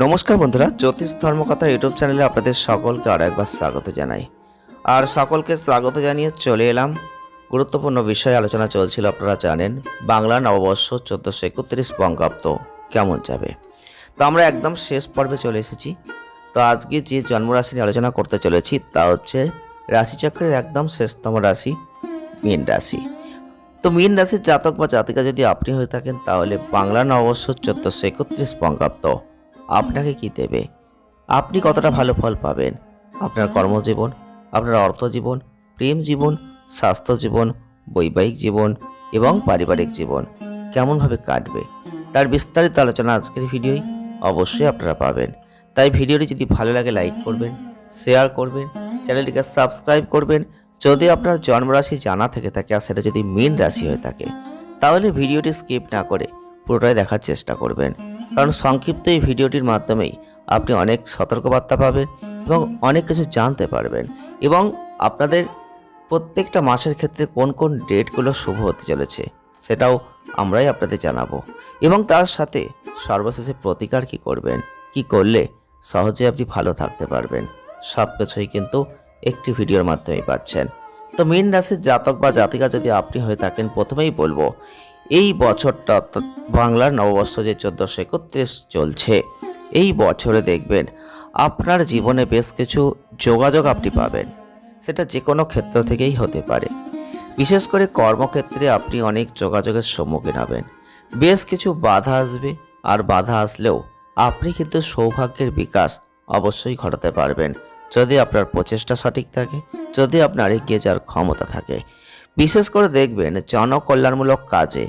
নমস্কার বন্ধুরা, জ্যোতিষ ধর্মকথা ইউটিউব চ্যানেলে আপনাদের সকলকে আর একবার স্বাগত জানাই। আর সকলকে স্বাগত জানিয়ে চলে এলাম। গুরুত্বপূর্ণ বিষয়ে আলোচনা চলছিল, আপনারা জানেন, বাংলা নববর্ষ চোদ্দোশো একত্রিশ বঙ্গাব্দ। কেমন যাবে? তো আমরা একদম শেষ পর্বে চলে এসেছি। তো আজকে যে জন্মরাশি নিয়ে আলোচনা করতে চলেছি, তা হচ্ছে রাশিচক্রের একদম শেষতম রাশি, মীন রাশি। তো মীন রাশির জাতক বা জাতিকা যদি আপনি হয়ে থাকেন, তাহলে বাংলা নববর্ষ চোদ্দোশো একত্রিশ বঙ্গাব্দ। আপনাকে কি দেবে? আপনি কতটা ভালো ফল পাবেন? আপনার কর্মজীবন, আপনার অর্থজীবন, প্রেম জীবন, স্বাস্থ্য জীবন, বৈবাহিক জীবন এবং পারিবারিক জীবন কেমনভাবে কাটবে? তার বিস্তারিত আলোচনা আজকের ভিডিওই অবশ্যই আপনারা পাবেন। তাই ভিডিওটি যদি ভালো লাগে লাইক করবেন শেয়ার করবেন, চ্যানেলটিকে সাবস্ক্রাইব করবেন। যদি আপনার জন্মরাশি জানা থেকে থাকে আর সেটা যদি মেন রাশি হয়ে থাকে, তাহলে ভিডিওটি স্কিপ না করে পুরোটাই দেখার চেষ্টা করবেন। কারণ সংক্ষিপ্ত এই ভিডিওটির মাধ্যমেই আপনি অনেক সতর্কবার্তা পাবেন এবং অনেক কিছু জানতে পারবেন। এবং আপনাদের প্রত্যেকটা মাসের ক্ষেত্রে কোন কোন ডেটগুলো শুভ হতে চলেছে সেটাও আমরাই আপনাদের জানাব। এবং তার সাথে সর্বশেষে প্রতিকার কি করবেন, কি করলে সহজে আপনি ভালো থাকতে পারবেন, সব কিছুই কিন্তু একটি ভিডিওর মাধ্যমেই পাচ্ছেন। তো মীন রাশির জাতক বা জাতিকা যদি আপনি হয়ে থাকেন, প্রথমেই বলব এই বছরটা অর্থাৎ বাংলার নববর্ষ যে চোদ্দোশো একত্রিশ চলছে, এই বছরে দেখবেন আপনার জীবনে বেশ কিছু যোগাযোগ আপনি পাবেন। সেটা যে কোনো ক্ষেত্র থেকেই হতে পারে। বিশেষ করে কর্মক্ষেত্রে আপনি অনেক যোগাযোগের সম্মুখীন হবেন। বেশ কিছু বাধা আসবে, আর বাধা আসলেও আপনি কিন্তু সৌভাগ্যের বিকাশ অবশ্যই ঘটাতে পারবেন, যদি আপনার প্রচেষ্টা সঠিক থাকে, যদি আপনার এগিয়ে যাওয়ার ক্ষমতা থাকে। বিশেষ করে দেখবেন জনকল্যাণমূলক কাজে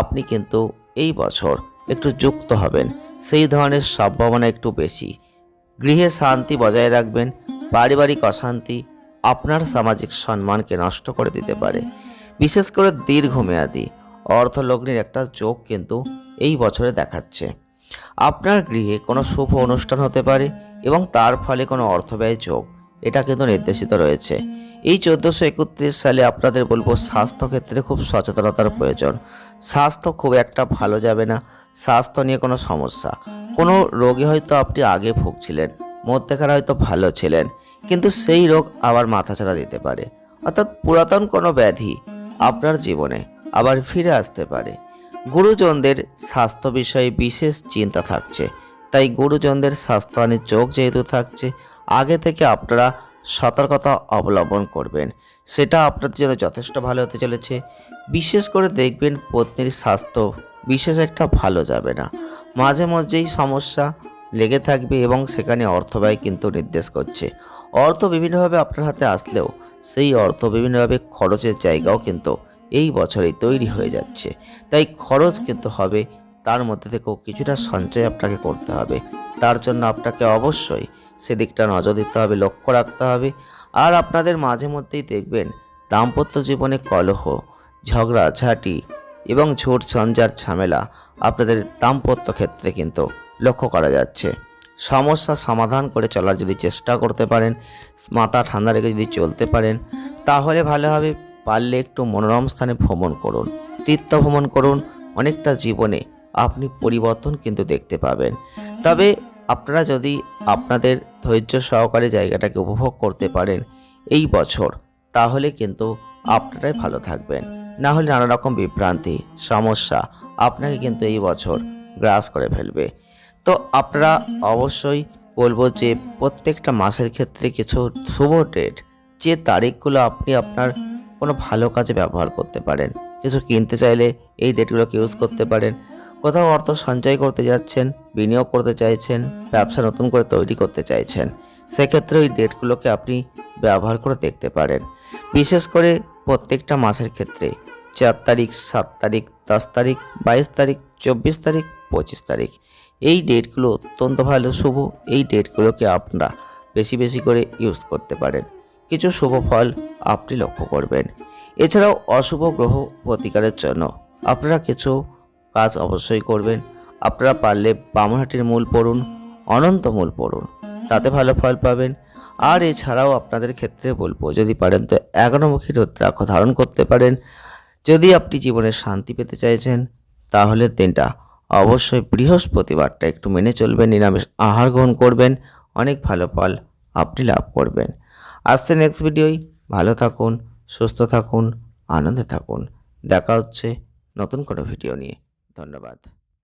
আপনি কিন্তু এই বছর একটু যুক্ত হবেন। সেই ধরনের সম্ভাবনা একটু বেশি। গৃহে শান্তি বজায় রাখবেন, পারিবারিক অশান্তি আপনার সামাজিক সম্মানকে নষ্ট করে দিতে পারে। বিশেষ করে দীর্ঘমেয়াদী অর্থলগ্নির একটা যোগ কিন্তু এই বছরে দেখাচ্ছে। আপনার গৃহে কোনো শুভ অনুষ্ঠান হতে পারে এবং তার ফলে কোনো অর্থব্যয় যোগ, এটা কিন্তু নির্দেশিত রয়েছে। এই চোদ্দোশো একত্রিশ সালে আপনাদের বলব স্বাস্থ্যক্ষেত্রে খুব সচেতনতার প্রয়োজন। স্বাস্থ্য খুব একটা ভালো যাবে না। স্বাস্থ্য নিয়ে কোনো সমস্যা। কোনো রোগে হয়তো আপনি আগে ভুগছিলেন, মধ্যেখানে হয়তো ভালো ছিলেন, কিন্তু সেই রোগ আবার মাথাছাড়া দিতে পারে। অর্থাৎ পুরাতন কোনো ব্যাধি আপনার জীবনে আবার ফিরে আসতে পারে। গুরুজনদের স্বাস্থ্য বিষয়ে বিশেষ চিন্তা থাকছে। তাই গুরুজনদের স্বাস্থ্যহানির চোখ যেহেতু থাকছে, আগে থেকে আপনারা সতর্কতা অবলম্বন করবেন। সেটা আপনাদের জন্য যথেষ্ট ভালো হতে চলেছে। বিশেষ করে দেখবেন পত্নীর স্বাস্থ্য বিশেষ একটা ভালো যাবে না। মাঝে মধ্যেই সমস্যা লেগে থাকবে এবং সেখানে অর্থ ব্যয় কিন্তু নির্দেশ করছে। অর্থ বিভিন্নভাবে আপনার হাতে আসলেও সেই অর্থ বিভিন্নভাবে খরচের জায়গাও কিন্তু এই বছরেই তৈরি হয়ে যাচ্ছে। তাই খরচ কিন্তু হবে তার মধ্যে থেকেও কিছুটা সঞ্চয় আপনাকে করতে হবে। তার জন্য আপনাকে অবশ্যই সেদিকটা নজর দিতে হবে, লক্ষ্য রাখতে হবে। আর আপনাদের মাঝে মধ্যেই দেখবেন, দাম্পত্য জীবনে কলহ, ঝগড়া, ঝাঁটি এবং ঝোট, ঝঞ্ঝার ঝামেলা আপনাদের দাম্পত্য ক্ষেত্রে কিন্তু লক্ষ্য করা যাচ্ছে। সমস্যা সমাধান করে চলার যদি চেষ্টা করতে পারেন, মাথা ঠান্ডা রেখে যদি চলতে পারেন, তাহলে ভালো হবে। পারলে একটু মনোরম স্থানে ভ্রমণ করুন, তীর্থ ভ্রমণ করুন। অনেকটা জীবনে আপনি পরিবর্তন কিন্তু দেখতে পাবেন। তবে আপনারা যদি আপনাদের ধৈর্য সহকারে জায়গাটাকে উপভোগ করতে পারেন এই বছর, তাহলে কিন্তু আপনারাই ভালো থাকবেন। না হলে নানা রকম বিভ্রান্তি, সমস্যা আপনাকে কিন্তু এই বছর গ্রাস করে ফেলবে। তো আপনারা অবশ্যই বলব যে প্রত্যেকটা মাসের ক্ষেত্রে কিছু শুভ ডেট যে তারিখগুলো আপনি আপনার কোনো ভালো কাজে ব্যবহার করতে পারেন। কিছু কিনতে চাইলে এই ডেটগুলোকে ইউজ করতে পারেন। কোথাও অর্থ সঞ্চয় করতে যাচ্ছেন, বিনিয়োগ করতে চাইছেন, ব্যবসা নতুন করে তৈরি করতে চাইছেন। সেক্ষেত্রে ওই ডেটগুলোকে আপনি ব্যবহার করে দেখতে পারেন। বিশেষ করে প্রত্যেকটা মাসের ক্ষেত্রে, চার তারিখ, সাত তারিখ, দশ তারিখ, বাইশ তারিখ, চব্বিশ তারিখ, পঁচিশ তারিখ। এই ডেটগুলো অত্যন্ত ভালো, শুভ। এই ডেটগুলোকে আপনারা বেশি বেশি করে ইউজ করতে পারেন। কিছু শুভ ফল আপনি লক্ষ্য করবেন। এছাড়াও অশুভ গ্রহ প্রতিকারের জন্য আপনারা কিছু কাজ অবশ্যই করবেন। আপনারা পারলে বামহাটির মূল পড়ুন, অনন্ত মূল পড়ুন, তাতে ভালো ফল পাবেন। আর এছাড়াও আপনাদের ক্ষেত্রে বলব, যদি পারেন তো এগারোমুখী রুদ্রাক্ষ ধারণ করতে পারেন। যদি আপনি জীবনে শান্তি পেতে চাইছেন, তাহলে দিনটা অবশ্যই বৃহস্পতিবারটা একটু মেনে চলবেন, নিরামিষ আহার গ্রহণ করবেন, অনেক ভালো ফল আপনি লাভ করবেন। আসছে নেক্সট ভিডিওই ভালো থাকুন, সুস্থ থাকুন, আনন্দে থাকুন। দেখা হচ্ছে নতুন কোনো ভিডিও নিয়ে। ধন্যবাদ।